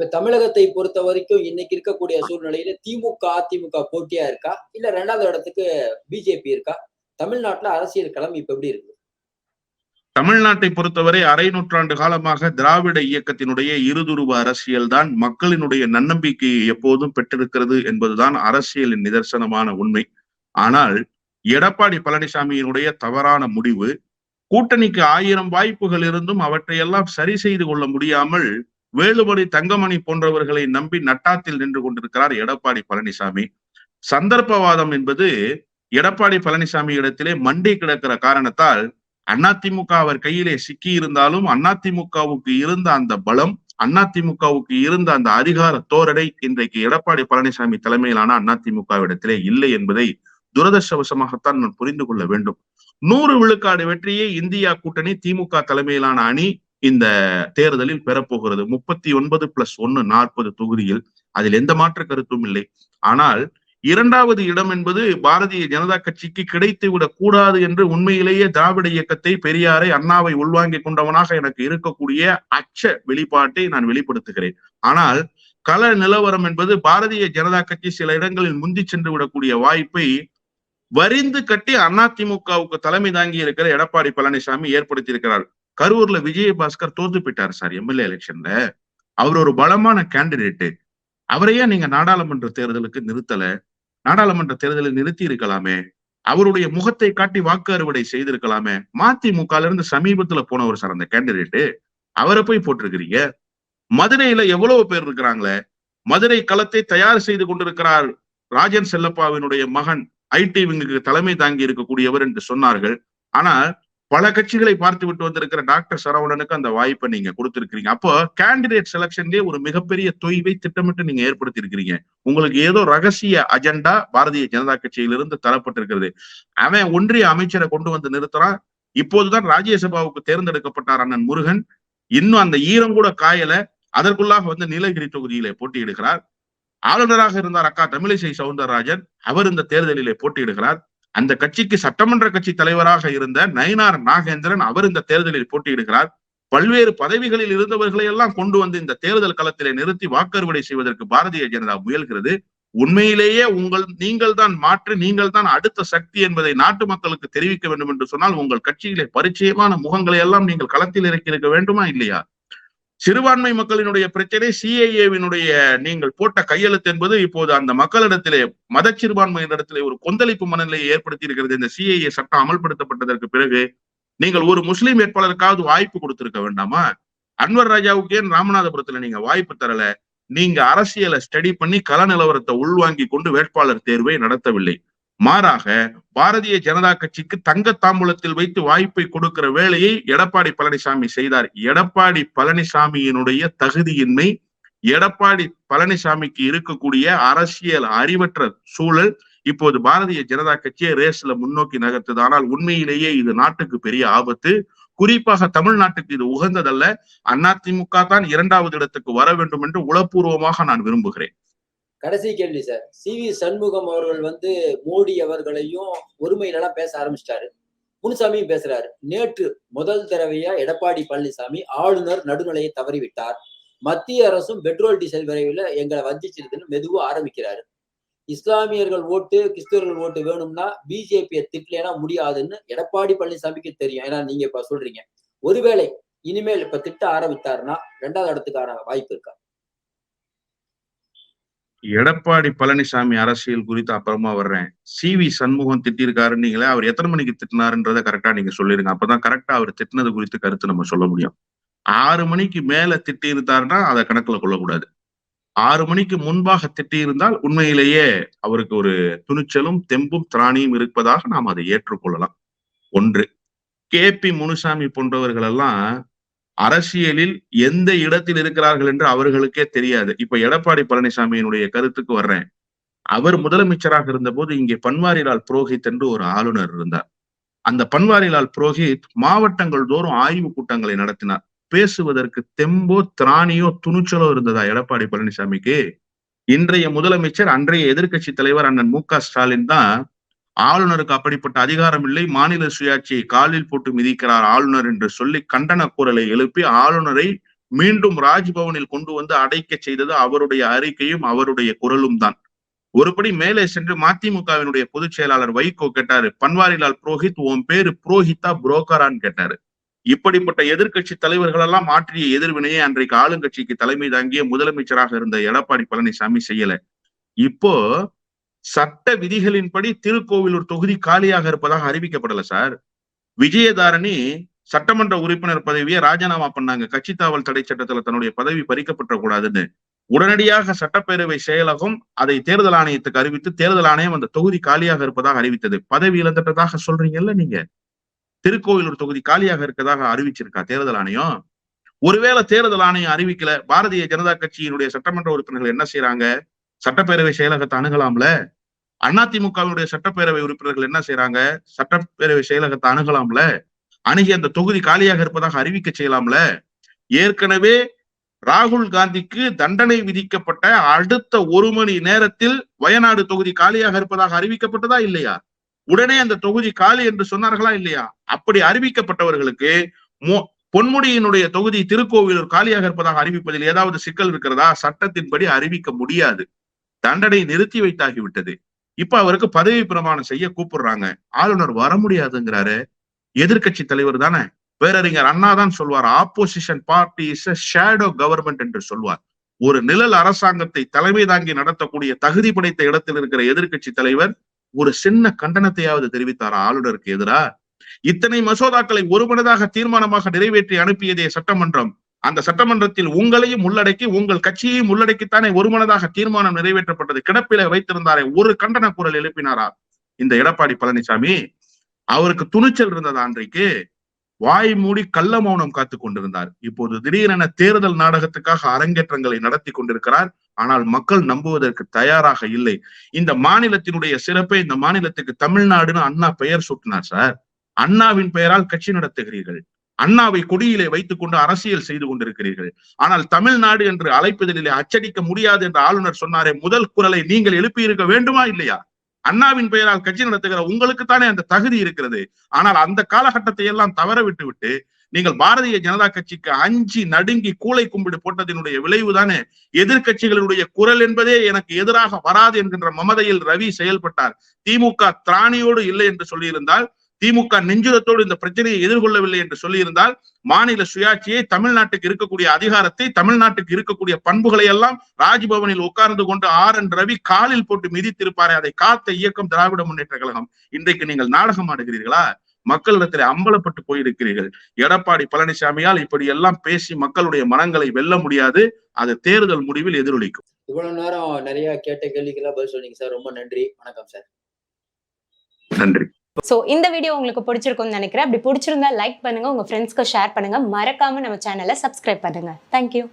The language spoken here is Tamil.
இப்ப தமிழகத்தை பொறுத்த வரைக்கும் இன்னைக்கு இருக்கக்கூடிய சூழ்நிலையில திமுக அதிமுக போட்டியா இருக்கா? இல்ல ரெண்டாவது இடத்துக்கு பிஜேபி இருக்கா? தமிழ்நாட்டுல அரசியல் களம் இப்ப எப்படி இருக்கு? தமிழ்நாட்டை பொறுத்தவரை அரை நூற்றாண்டு காலமாக திராவிட இயக்கத்தினுடைய இருதுருவ அரசியல் தான் மக்களினுடைய நன்னம்பிக்கையை எப்போதும் பெற்றிருக்கிறது என்பதுதான் அரசியலின் நிதர்சனமான உண்மை. ஆனால் எடப்பாடி பழனிசாமியினுடைய தவறான முடிவு கூட்டணிக்கு ஆயிரம் வாய்ப்புகள் இருந்தும் அவற்றையெல்லாம் சரி செய்து கொள்ள முடியாமல் வேலுமணி தங்கமணி போன்றவர்களை நம்பி நட்டாத்தில் நின்று கொண்டிருக்கிறார் எடப்பாடி பழனிசாமி. சந்தர்ப்பவாதம் என்பது எடப்பாடி பழனிசாமி இடத்திலே மண்டி கிடக்கிற காரணத்தால் அதிமுக அவர் கையிலே சிக்கி இருந்தாலும் அதிமுகவுக்கு இருந்த அந்த பலம் அதிமுகவுக்கு இருந்த அந்த அதிகார தோரடை இன்றைக்கு எடப்பாடி பழனிசாமி தலைமையிலான அதிமுகவிடத்திலே இல்லை என்பதை துரதிருஷ்டவசமாகத்தான் நான் புரிந்து கொள்ள வேண்டும். நூறு விழுக்காடு வெற்றியை இந்தியா கூட்டணி திமுக தலைமையிலான அணி இந்த தேர்தலில் பெறப்போகிறது முப்பத்தி ஒன்பது பிளஸ் ஒன்னு நாற்பது தொகுதியில். அதில் எந்த மாற்று கருத்தும் இல்லை. ஆனால் இரண்டாவது இடம் என்பது பாரதிய ஜனதா கட்சிக்கு கிடைத்து விடக் கூடாது என்று உண்மையிலேயே திராவிட இயக்கத்தை பெரியாரை அண்ணாவை உள்வாங்கிக் கொண்டவனாக எனக்கு இருக்கக்கூடிய அச்ச வெளிப்பாட்டை நான் வெளிப்படுத்துகிறேன். ஆனால் கள நிலவரம் என்பது பாரதிய ஜனதா கட்சி சில இடங்களில் முந்தி சென்று விடக்கூடிய வாய்ப்பை வரிந்து கட்டி அதிமுகவுக்கு தலைமை தாங்கி இருக்கிற எடப்பாடி பழனிசாமி ஏற்படுத்தியிருக்கிறார். கரூர்ல விஜயபாஸ்கர் தோத்து போயிட்டார் சார் எம்எல்ஏ எலெக்ஷன்ல அவர் ஒரு பலமான கேண்டிடேட்டு அவரையே நீங்க நாடாளுமன்ற தேர்தலுக்கு நிறுத்தல? நாடாளுமன்ற தேர்தலில் நிறுத்தி இருக்கலாமே. அவருடைய முகத்தை காட்டி வாக்கு அறுவடை செய்திருக்கலாமே. மதிமுகல இருந்து சமீபத்துல போனவர் சார் அந்த கேண்டிடேட்டு அவரை போய் போட்டிருக்கிறீங்க. மதுரையில எவ்வளவு பேர் இருக்கிறாங்களே? மதுரை களத்தை தயார் செய்து கொண்டிருக்கிறார் ராஜன் செல்லப்பாவினுடைய மகன் ஐடி விங்குக்கு தலைமை தாங்கி இருக்கக்கூடியவர் என்று சொன்னார்கள். ஆனால் பல கட்சிகளை பார்த்து விட்டு வந்திருக்கிற டாக்டர் சரவணனுக்கு அந்த வாய்ப்பை நீங்க கொடுத்திருக்கிறீங்க. அப்போ கேண்டிடேட் செலக்ஷன்லேயே ஒரு மிகப்பெரிய தொய்வை திட்டமிட்டு நீங்க ஏற்படுத்தி இருக்கிறீங்க உங்களுக்கு ஏதோ ரகசிய அஜெண்டா பாரதிய ஜனதா கட்சியிலிருந்து தரப்பட்டிருக்கிறது. அவன் ஒன்றிய அமைச்சரை கொண்டு வந்து நிறுத்துறான். இப்போதுதான் ராஜ்யசபாவுக்கு தேர்ந்தெடுக்கப்பட்டார் அண்ணன் முருகன். இன்னும் அந்த ஈரம் கூட காயல. அதற்குள்ளாக வந்து நீலகிரி தொகுதியிலே போட்டியிடுகிறார். ஆளுநராக இருந்தார் அக்கா தமிழிசை சவுந்தரராஜன். அவர் இந்த தேர்தலிலே போட்டியிடுகிறார். அந்த கட்சிக்கு சட்டமன்ற கட்சி தலைவராக இருந்த நயினார் நாகேந்திரன் அவர் இந்த தேர்தலில் போட்டியிடுகிறார். பல்வேறு பதவிகளில் இருந்தவர்களை எல்லாம் கொண்டு வந்து இந்த தேர்தல் களத்திலே நிறுத்தி வாக்கறுவடை செய்வதற்கு பாரதிய ஜனதா முயல்கிறது. உண்மையிலேயே உங்கள் நீங்கள் தான் மாற்று நீங்கள் தான் அடுத்த சக்தி என்பதை நாட்டு மக்களுக்கு தெரிவிக்க வேண்டும் என்று சொன்னால் உங்கள் கட்சியிலே பரிச்சயமான முகங்களை எல்லாம் நீங்கள் களத்தில் இறக்கியிருக்க வேண்டுமா இல்லையா? சிறுபான்மை மக்களினுடைய பிரச்சனை சிஐஏவினுடைய நீங்கள் போட்ட கையெழுத்து என்பது இப்போது அந்த மக்களிடத்திலே மத சிறுபான்மையினிடத்திலே ஒரு கொந்தளிப்பு மனநிலையை ஏற்படுத்தி இருக்கிறது இந்த சிஐஏ சட்டம் அமல்படுத்தப்பட்டதற்கு பிறகு நீங்கள் ஒரு முஸ்லீம் வேட்பாளருக்காவது வாய்ப்பு கொடுத்திருக்க வேண்டாமா? அன்வர் ராஜாவுக்கு ஏன் ராமநாதபுரத்துல நீங்க வாய்ப்பு தரல? நீங்க அரசியலை ஸ்டடி பண்ணி கள நிலவரத்தை உள்வாங்கி கொண்டு வேட்பாளர் தேர்வை நடத்தவில்லை. மாறாக பாரதிய ஜனதா கட்சிக்கு தங்க தாம்பூலத்தில் வைத்து வாய்ப்பை கொடுக்கிற வேலையை எடப்பாடி பழனிசாமி செய்தார். எடப்பாடி பழனிசாமியினுடைய தகுதியின்மை எடப்பாடி பழனிசாமிக்கு இருக்கக்கூடிய அரசியல் அறிவற்ற சூழல் இப்போது பாரதிய ஜனதா கட்சியை ரேஸ்ல முன்னோக்கி நகர்த்தது. ஆனால் உண்மையிலேயே இது நாட்டுக்கு பெரிய ஆபத்து. குறிப்பாக தமிழ்நாட்டுக்கு இது உகந்ததல்ல. அதிமுக தான் இரண்டாவது இடத்துக்கு வர வேண்டும் என்று உளப்பூர்வமாக நான் விரும்புகிறேன். கடைசி கேள்வி சார். சி வி சண்முகம் அவர்கள் வந்து மோடி அவர்களையும் ஒருமையிலலாம் பேச ஆரம்பிச்சிட்டாரு. முனுசாமியும் பேசுறாரு. நேற்று முதல் தடவையா எடப்பாடி பழனிசாமி ஆளுநர் நடுநிலையை தவறிவிட்டார். மத்திய அரசும் பெட்ரோல் டீசல் விரைவில் எங்களை வஞ்சிச்சிருக்குன்னு மெதுவாக ஆரம்பிக்கிறாரு. இஸ்லாமியர்கள் ஓட்டு கிறிஸ்தவர்கள் ஓட்டு வேணும்னா பிஜேபியை திட்டலைன்னா முடியாதுன்னு எடப்பாடி பழனிசாமிக்கு தெரியும். ஏன்னா நீங்க இப்ப சொல்றீங்க. ஒருவேளை இனிமேல் இப்ப திட்ட ஆரம்பித்தாருன்னா ரெண்டாவது இடத்துக்கான வாய்ப்பு இருக்கா? எடப்பாடி பழனிசாமி அரசியல் குறித்து அப்புறமா வர்றேன். சி வி சண்முகம் திட்டிருக்காருன்னீங்களே அவர் எத்தனை மணிக்கு திட்டினாருன்றத கரெக்டா நீங்க சொல்லிருங்க. அப்பதான் கரெக்டா அவர் திட்டினது குறித்து கருத்து நம்ம சொல்ல முடியும். ஆறு மணிக்கு மேல திட்டி இருந்தாருன்னா அதை கணக்குல கொள்ளக்கூடாது. ஆறு மணிக்கு முன்பாக திட்டி இருந்தால் உண்மையிலேயே அவருக்கு ஒரு துணிச்சலும் தெம்பும் திராணியும் இருப்பதாக நாம் அதை ஏற்றுக்கொள்ளலாம். ஒன்று கே பி முனுசாமி போன்றவர்கள் எல்லாம் அரசியலில் எந்த இடத்தில் இருக்கிறார்கள் என்று அவர்களுக்கே தெரியாது. இப்ப எடப்பாடி பழனிசாமியினுடைய கருத்துக்கு வர்றேன். அவர் முதலமைச்சராக இருந்தபோது இங்கே பன்வாரிலால் புரோஹித் என்று ஒரு ஆளுநர் இருந்தார். அந்த பன்வாரிலால் புரோஹித் மாவட்டங்கள் தோறும் ஆய்வு கூட்டங்களை நடத்தினார். பேசுவதற்கு தெம்போ திராணியோ துணிச்சலோ இருந்ததா எடப்பாடி பழனிசாமிக்கு? இன்றைய முதலமைச்சர் அன்றைய எதிர்க்கட்சி தலைவர் அண்ணன் மு க ஸ்டாலின் தான் ஆளுநருக்கு அப்படிப்பட்ட அதிகாரம் இல்லை. மாநில சுயாட்சியை காலில் போட்டு மிதிக்கிறார் ஆளுநர் என்று சொல்லி கண்டன குரலை எழுப்பி ஆளுநரை மீண்டும் ராஜ்பவனில் கொண்டு வந்து அடைக்க செய்தது அவருடைய அறிக்கையும் அவருடைய குரலும் தான். ஒருபடி மேலே சென்று மதிமுகவினுடைய பொதுச் செயலாளர் வைகோ கேட்டாரு பன்வாரிலால் புரோஹித் உன் பேரு புரோஹித்தா புரோக்கரான்னு கேட்டாரு. இப்படிப்பட்ட எதிர்க்கட்சி தலைவர்கள் எல்லாம் ஆற்றிய எதிர்வினையை அன்றைக்கு ஆளுங்கட்சிக்கு தலைமை தாங்கிய முதலமைச்சராக இருந்த எடப்பாடி பழனிசாமி செய்யல. இப்போ சட்ட விதிகளின்படி திருக்கோவிலூர் தொகுதி காலியாக இருப்பதாக அறிவிக்கப்படல சார். விஜயதாரணி சட்டமன்ற உறுப்பினர் பதவியை ராஜினாமா பண்ணாங்க. கட்சி தாவல் தடை சட்டத்துல தன்னுடைய பதவி பறிக்கப்பட்ட கூடாதுன்னு. உடனடியாக சட்டப்பேரவை செயலகம் அதை தேர்தல் ஆணையத்துக்கு அறிவித்து தேர்தல் ஆணையம் அந்த தொகுதி காலியாக இருப்பதாக அறிவித்தது. பதவி இழந்துட்டதாக சொல்றீங்கல்ல நீங்க. திருக்கோவிலூர் தொகுதி காலியாக இருக்கதாக அறிவிச்சிருக்கா தேர்தல் ஆணையம்? ஒருவேளை தேர்தல் ஆணையம் அறிவிக்கல பாரதிய ஜனதா கட்சியினுடைய சட்டமன்ற உறுப்பினர்கள் என்ன செய்யறாங்க சட்டப்பேரவை செயலகத்தை அணுகலாம்ல? அதிமுகவுடைய சட்டப்பேரவை உறுப்பினர்கள் என்ன செய்யறாங்க சட்டப்பேரவை செயலகத்தை அணுகலாம்ல? அணுகி அந்த தொகுதி காலியாக இருப்பதாக அறிவிக்க செய்யலாம்ல? ஏற்கனவே ராகுல் காந்திக்கு தண்டனை விதிக்கப்பட்ட அடுத்த ஒரு மணி நேரத்தில் வயநாடு தொகுதி காலியாக இருப்பதாக அறிவிக்கப்பட்டதா இல்லையா? உடனே அந்த தொகுதி காலி என்று சொன்னார்களா இல்லையா? அப்படி அறிவிக்கப்பட்டவர்களுக்கு மோ- பொன்முடியினுடைய தொகுதி திருக்கோவிலூர் காலியாக இருப்பதாக அறிவிப்பதில் ஏதாவது சிக்கல் இருக்கிறதா? சட்டத்தின்படி அறிவிக்க முடியாது. தண்டனை நிறுத்தி வைத்தாகிவிட்டது இப்ப அவருக்கு பதவி பிரமாணம் செய்ய கூப்பிடுறாங்க. ஆளுநர் வர முடியாதுங்கிறாரு. எதிர்கட்சி தலைவர் தானே. பேரறிஞர் அண்ணா தான் சொல்வார் opposition party is shadow government என்று சொல்வார். ஒரு நிழல் அரசாங்கத்தை தலைமை தாங்கி நடத்தக்கூடிய தகுதி படைத்த இடத்தில் இருக்கிற எதிர்கட்சி தலைவர் ஒரு சின்ன கண்டனத்தையாவது தெரிவித்தார் ஆளுநருக்கு எதிரா? இத்தனை மசோதாக்களை ஒருமனதாக தீர்மானமாக நிறைவேற்றி அனுப்பியதே சட்டமன்றம். அந்த சட்டமன்றத்தில் உங்களையும் உள்ளடக்கி உங்கள் கட்சியையும் உள்ளடக்கித்தானே ஒருமனதாக தீர்மானம் நிறைவேற்றப்பட்டது. கிடப்பில வைத்திருந்தாரே ஒரு கண்டன குரல் எழுப்பினாரா? இந்த எடப்பாடி பழனிசாமி அவருக்கு துணிச்சல் இருந்ததா அன்றைக்கு. வாய் மூடி கள்ள மௌனம் காத்து கொண்டிருந்தார். இப்போது திடீரென தேர்தல் நாடகத்துக்காக அரங்கேற்றங்களை நடத்தி கொண்டிருக்கிறார். ஆனால் மக்கள் நம்புவதற்கு தயாராக இல்லை. இந்த மாநிலத்தினுடைய சிறப்பை இந்த மாநிலத்துக்கு தமிழ்நாடுன்னு அண்ணா பெயர் சூட்டினார் சார். அண்ணாவின் பெயரால் கட்சி நடத்துகிறீர்கள். அண்ணாவை கொடியிலே வைத்துக் கொண்டு அரசியல் செய்து கொண்டிருக்கிறீர்கள். ஆனால் தமிழ்நாடு என்று அழைப்பதிலே அச்சடிக்க முடியாது என்று ஆளுநர் சொன்னாரே முதல் குரலை நீங்கள் எழுப்பி இருக்க வேண்டுமா இல்லையா? அண்ணாவின் பெயரால் கட்சி நடத்துகிற உங்களுக்கு தானே அந்த தகுதி இருக்கிறது. ஆனால் அந்த காலகட்டத்தை எல்லாம் தவற விட்டு விட்டு நீங்கள் பாரதிய ஜனதா கட்சிக்கு அஞ்சி நடுங்கி கூளை கும்பிடு போட்டதினுடைய விளைவு தானே எதிர்கட்சிகளுடைய குரல் என்பதே எனக்கு எதிராக வராது என்கின்ற மமதையில் ரவி செயல்பட்டார். திமுக திராணியோடு இல்லை என்று சொல்லியிருந்தால் திமுக நெஞ்சுரத்தோடு இந்த பிரச்சனையை எதிர்கொள்ளவில்லை என்று சொல்லியிருந்தால் மாநில சுயாட்சியை தமிழ்நாட்டுக்கு இருக்கக்கூடிய அதிகாரத்தை தமிழ்நாட்டுக்கு இருக்கக்கூடிய பண்புகளை எல்லாம் ராஜ்பவனில் உட்கார்ந்து கொண்டு ஆர் என் ரவி காலில் போட்டு மிதித்திருப்பாரே அதை காத்த இயக்கம் திராவிட முன்னேற்ற கழகம். இன்றைக்கு நீங்கள் நாடகம் ஆடுகிறீர்களா? மக்களிடத்தில் அம்பலப்பட்டு போயிருக்கிறீர்கள். எடப்பாடி பழனிசாமியால் இப்படி எல்லாம் பேசி மக்களுடைய மனங்களை வெல்ல முடியாது. அது தேர்தல் முடிவில் எதிரொலிக்கும். இவ்வளவு நேரம் நிறைய கேட்ட கேள்விக்கெல்லாம் பதில் சொன்னீங்க சார். ரொம்ப நன்றி. வணக்கம் சார். நன்றி. ஸோ இந்த வீடியோ உங்களுக்கு பிடிச்சிருக்கும்னு நினைக்கிறேன். அப்படி பிடிச்சிருந்தா லைக் பண்ணுங்க உங்க ஃப்ரெண்ட்ஸ்க்கு ஷேர் பண்ணுங்க. மறக்காம நம்ம சேனலை சப்ஸ்கிரைப் பண்ணுங்க. தேங்க்யூ